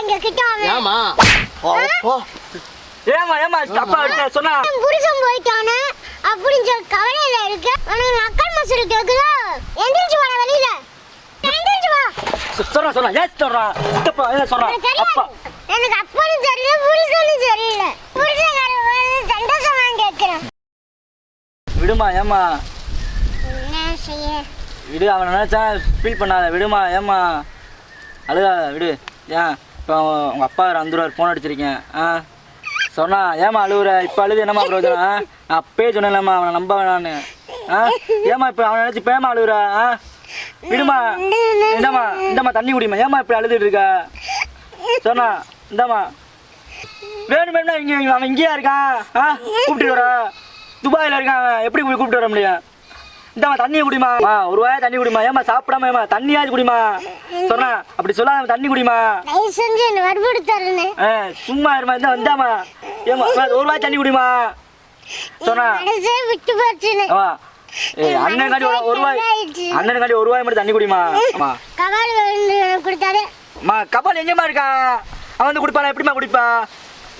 இங்க கிட்ட ஏமா போ போ. ஏமா ஏமா கிட்ட சொன்னா. புருஷன் போயிட்டானே அப்படின்னு சொல்லி கவலையில இருக்க. உனக்கு அக்கல் மசூரி கேக்குதா? எந்திரிச்சு வர வெளியில. எந்திரிச்சு வா. சொல்றா சொல்றா ஏன் சொல்றா சித்தப்பா ஏன் சொல்றா உனக்கு தெரியாது. அப்பா. எனக்கு அப்பனும் தெரியல புருஷனும் தெரியல. புருஷன் சந்தோஷமா கேட்கிறேன் விடுமா ஏமா என்ன செய்ய? விடு அவனை நினைச்சா ஃபீல் பண்ணாத. விடுமா ஏமா அழுகா விடு. ஏன்? இப்போ உங்கள் அப்பா வேறு ஃபோன் அடிச்சிருக்கேன். ஆ? சொன்னா ஏமா அழுவுற? இப்போ அழுது என்னம்மா பிரயோஜனம்? ஆ? நான் அப்பயே சொன்னேன்லம்மா அவனை நம்ப வேணான்னு ஆ? ஏமா இப்போ அவனை நினச்சி பேமா அழுவுற? ஆ? விடுமா. இந்தாம்மா இந்தாம்மா தண்ணி குடிமா ஏமா இப்படி அழுதுட்டு இருக்க? சொன்னா இந்தாம்மா. வேணும் வேணும்னா இங்கே அவன் இங்கேயா இருக்கான்? ஆ? கூப்பிட்டு வர. துபாயில் இருக்கான் அவன். எப்படி கூப்பிட்டு வர முடியும்? இந்தாம்மா தண்ணியை குடிமா ஒரு வாய் தண்ணி குடிமா ஏமா சாப்பிடாம ஏமா தண்ணியாவது குடிமா சொன்னா அப்படி சொல்லாம தண்ணி குடிமா சும்மா இருமா இந்த வந்தாமா ஏமா ஒரு வாய் தண்ணி குடிமா சொன்னா ஏய் அண்ணனுக்காண்டி ஒரு வாய் அண்ணனுக்காண்டி ஒரு வாய் மட்டும் தண்ணி குடிமா கவால் கொடுத்தாரு. அம்மா கபால் எங்கேம்மா இருக்கான் அவன் வந்து குடிப்பானா எப்படிம்மா குடிப்பா?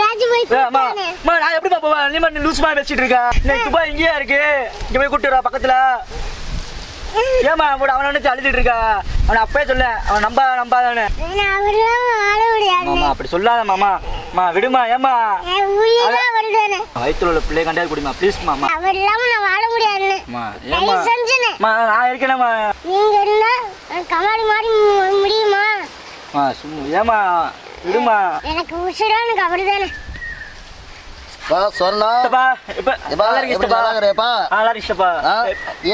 அம்மா. கொடுத்தானே. அம்மா நான் எப்படிம்மா போவேன் நீ மட்டும் லூஸ் மாதிரி பேசிட்டு இருக்க? இன்னைக்கு துபாய் இங்கேயா இருக்கு? இங்க போய் வரா பக்கத்துல. ஏமா கூட அவனை நினைச்சு அழுதுட்டு இருக்கா? அவனை சொல்ல. அவன் நம்ப நம்பாதானே நான் முடியாது அப்படி சொல்லாத மாமா. மா விடுமா ஏமா வயிற்றுல உள்ள பிள்ளை கண்டாது குடிமா ப்ளீஸ் மாமா. அவர் இல்லாம நான் வாழ அம்மா நான் இருக்கேனம்மா நீங்க இருந்தா நான் முடியுமா? ஏமா விடுமா எனக்கு உசுரான கபடி தானே. பா சொன்னா. சித்தப்பா இப்ப எப்பா நல்லா இருக்கு எப்படி சித்தப்பா நல்லா இருக்கிறேப்பா? ஆ, நல்லா இருக்கு சித்தப்பா ஆ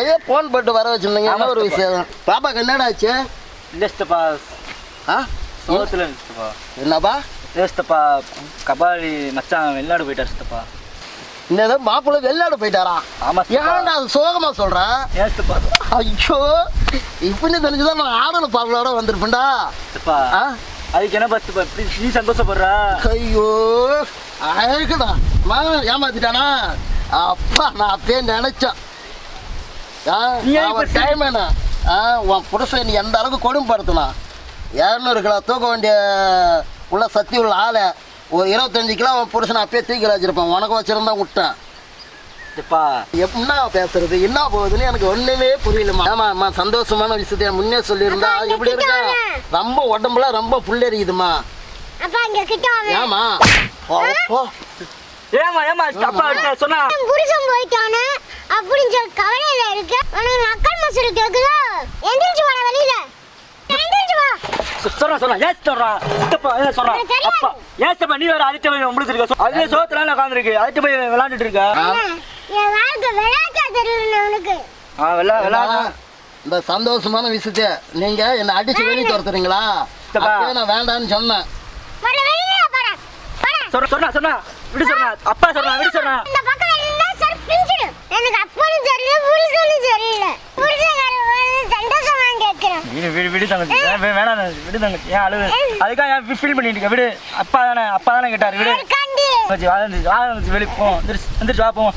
ஏதோ ஃபோன் போட்டு வர வச்சிருந்தீங்க ஒரு விஷயம்? பாப்பாக்கு என்னடா ஆச்சு? இல்ல சித்தப்பா ஆ? சோத்துல இருக்கு சித்தப்பா என்னப்பா? இல்ல சித்தப்பா கபாலி மச்சான் வெளிநாடு போயிட்டார் சித்தப்பா இந்த மாப்பிள்ளை வெளிநாடு போயிட்டாரா? ஆமா ஏன்டா அது சோகமா சொல்ற? ஏன் சித்தப்பா ஐயோ இப்படி தெரிஞ்சுதான் நான் ஆடல பாவலோட வந்திருப்பேன்டா. அதுக்கு என்ன இப்படி நீ சந்தோஷப்படுறா? ஐயோ அழகுடா. மகன் ஏமாத்திட்டானா? அப்பா நான் அப்பயே நினைச்சேன். time என்ன? உன் புருஷன் நீ எந்த அளவுக்கு கொடுமைப்படுத்தினா? இரநூறு கிலோ தூக்க வேண்டிய உள்ள சக்தி உள்ள ஆளை ஒரு இருபத்தஞ்சு கிலோ அவன் புருஷனை அப்பயே தூக்கி வச்சிருப்பான். உனக்கு வச்சிருந்தா விட்டேன் சித்தப்பா என்ன பேசுறது? என்ன போகுதுன்னு எனக்கு ஒண்ணுமே புரியலமா ஆமா அம்மா சந்தோஷமான விஷயத்த முன்னே சொல்லியிருந்தா எப்படி இருக்கா? ரொம்ப உடம்புல ரொம்ப வாங்க. ஏமா போ போ. ஏமா ஏமா அப்பா கிட்ட சொன்னா? புருஷன் போயிட்டானே அப்படின்னு சொல்லி கவலையில இருக்க. உனக்கு அக்கல் மசூரி கேக்குதா? எந்திரிச்சு வர வெளியில. எந்திரிச்சு வா. சொல்றா சொல்றா ஏன் சொல்றா? சித்தப்பா ஏன் சொல்றா? எனக்கு தெரியாது. அப்பா ஏன் சித்தப்பா நீ வேற போய் முடிச்சிருக்க சோத்துல உட்காந்துருக்கு அதுக்கு போய் விளையாண்டுட்டு இருக்க? என் வாழ்க்கை விளையாட்டா தெரியும் உனக்கு. ஆ விளையா விளையாட இந்த சந்தோஷமான விஷயத்த நீங்க என்ன அடிச்சு வெளியே துரத்துறீங்களா? சித்தப்பா. அப்பவே நான் வேண்டாம்னு சொன்னேன். வர போட. போட. சொன்னா சொன்னா சொன்னா. விடு சொன்னா. அப்பா சொன்னா விடு சொன்னா. இந்த பக்கம் இருந்தா சரி பிஞ்சிடும் எனக்கு அப்பனும் தெரியல புருஷனும் தெரியல. புருஷன் சந்தோஷமா கேட்கிறேன். விடு விடு விடு தங்கச்சி. வே- வே- வேணாம் விடு தங்கச்சி. ஏன் அழுது? அதுக்காக ஏன் ஃபீல் பண்ணிட்டு இருக்க? விடு. அப்பா தானே அப்பா தானே கேட்டாரு. விடு. கண்டி தங்கச்சி வா தங்கச்சி வா தங்கச்சி வெளியே போவோம் எந்திரிச்சு எந்திரிச்சு வா போவோம்